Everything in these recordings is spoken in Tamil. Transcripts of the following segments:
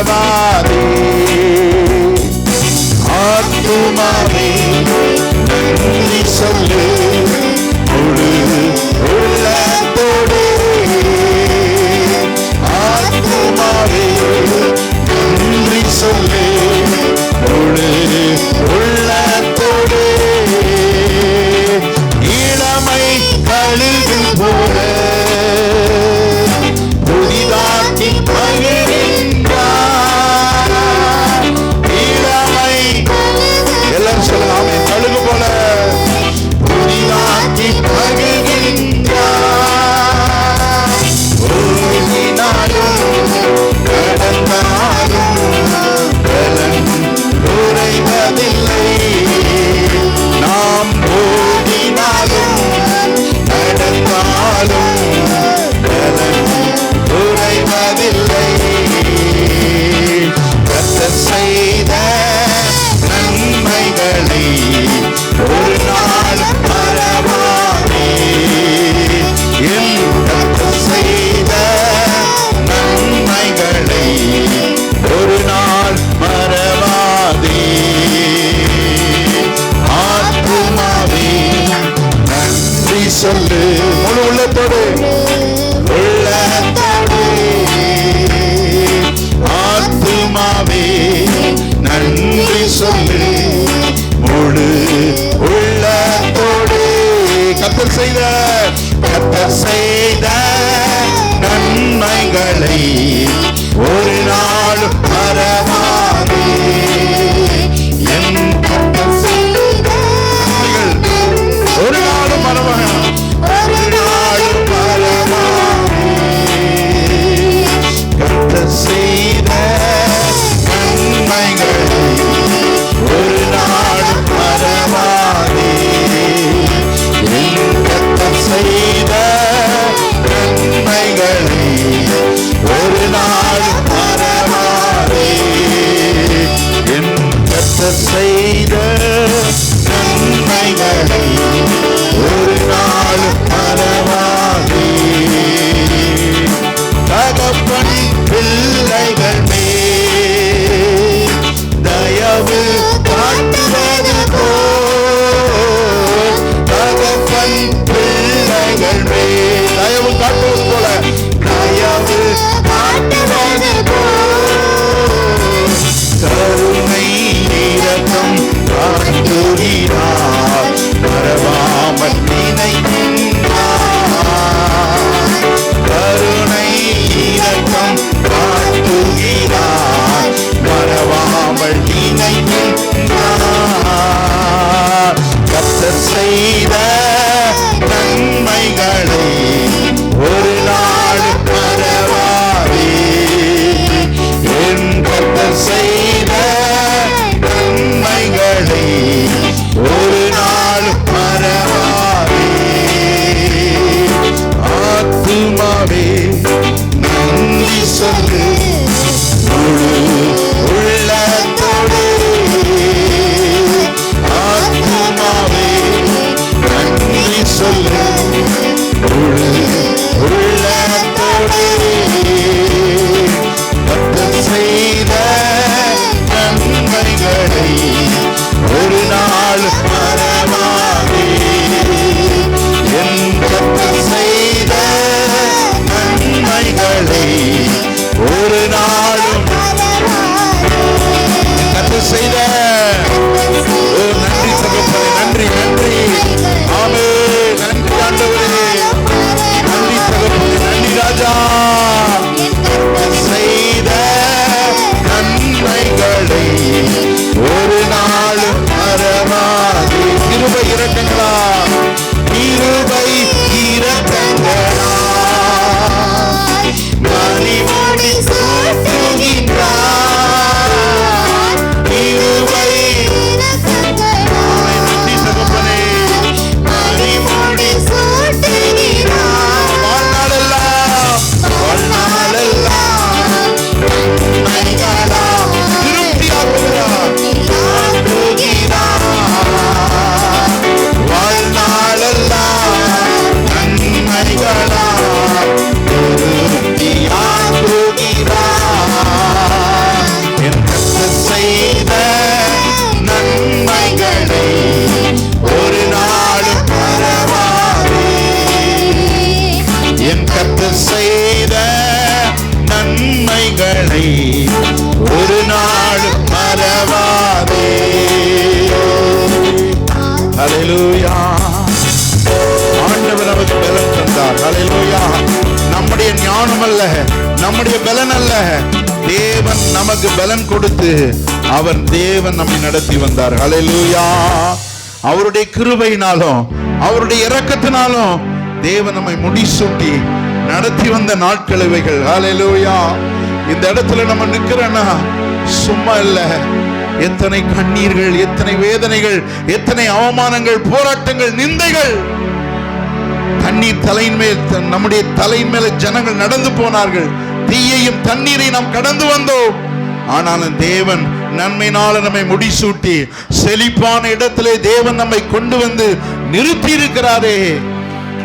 மறவாதே கத்தர் செய்த கத்தர் செய்த நன்மைகளை ஒரு நாள் மறவாதே. செய்த நன்மைகளை ஒரு நாளும் மறவாதே தகப்பனி பிள்ளை என்னை ஒரு நாள் மறவாதே. ஹalleluya. ஆண்டவர் நமக்கு பலன் தந்தார். அலையிலூயா நம்முடைய ஞானம் அல்ல நம்முடைய பலன் அல்ல. தேவன் நமக்கு பலன் கொடுத்து அவர் தேவன் நம்மை நடத்தி வந்தார். அலையிலூயா அவருடைய கிருபையினாலும் அவருடைய இரக்கத்தினாலும் தேவன் நம்மை முடிசூட்டி நடத்தி வந்த நாட்கள் இவைகள். ஹalleluya. இந்த இடத்துல நம்ம நிக்கிறோன்னா சும்மா இல்லை. எத்தனை கண்ணீர்கள் எத்தனை வேதனைகள் எத்தனை அவமானங்கள் போராட்டங்கள் நிந்தைகள். தண்ணீர் தலையின் மேல் நம்முடைய தலையின் மேல ஜனங்கள் நடந்து போனார்கள். தீயையும் தண்ணீரை நாம் கடந்து வந்தோம். ஆனாலும் தேவன் நன்மையினால நம்மை முடிசூட்டி செழிப்பான இடத்திலே தேவன் நம்மை கொண்டு வந்து நிறுத்தி இருக்கிறாரே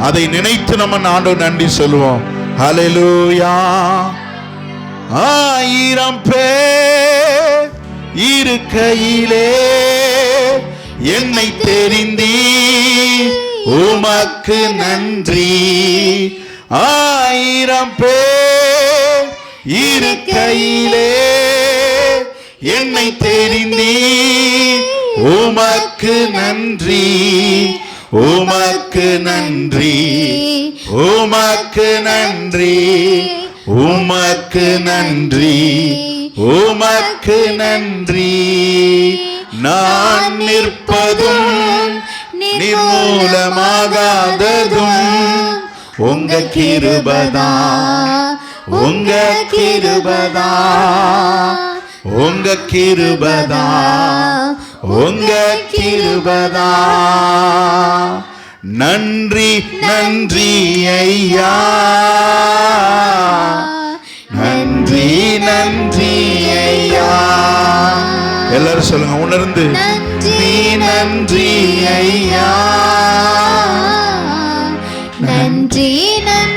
அதை நினைத்து நம்ம ஆண்டவர் நன்றி சொல்லுவோம். ஹalleluya ஆயிரம் பேர் இருக்கையிலே என்னை தெரிந்தி உமக்கு நன்றி. ஆயிரம் பேர் இருக்கையிலே என்னை தெரிந்தி உமக்கு நன்றி. உமக்கு நன்றி. உமக்கு நன்றி. உமக்கு நன்றி உமக்கு நன்றி. நான் நிற்பதும் நிர்மூலமாகாததும் உங்க கிருபதா உங்க கிருபதா. உங்க கிருபதா உங்க கிருபதா. நன்றி நன்றி ஐயா. நன்றி நன்றி ஐயா. எல்லாரும் சொல்லுங்க உணர்ந்து. நன்றி, நன்றி ஐயா. நன்றி நன்றி.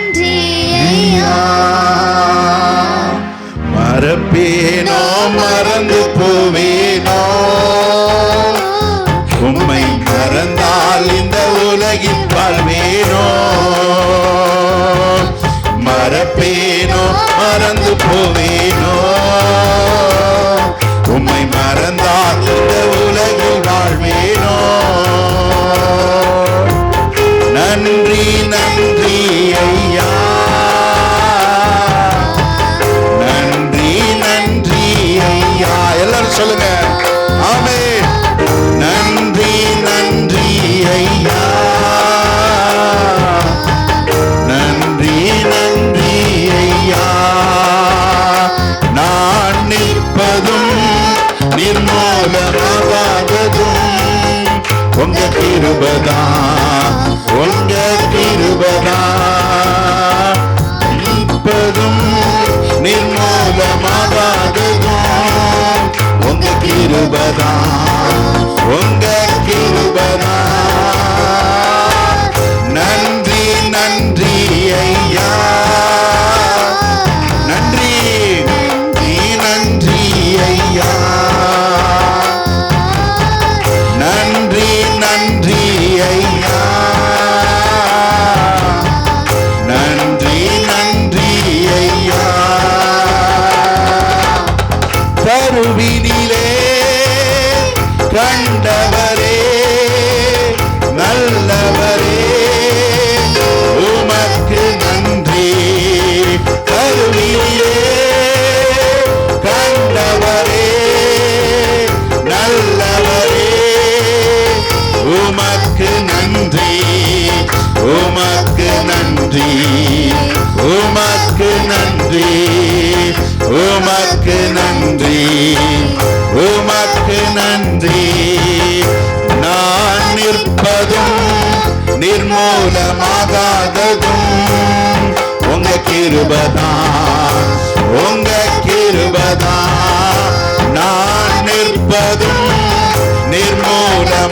Como em உங்க கிருபதா நிர்மூலமாகாததும் உங்க கிருபதா உங்க கிருபதா நான் நிற்பதும் நிர்மூலமாகாததும்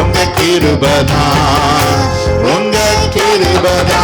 உங்க கிருபதா உங்க கிருபதா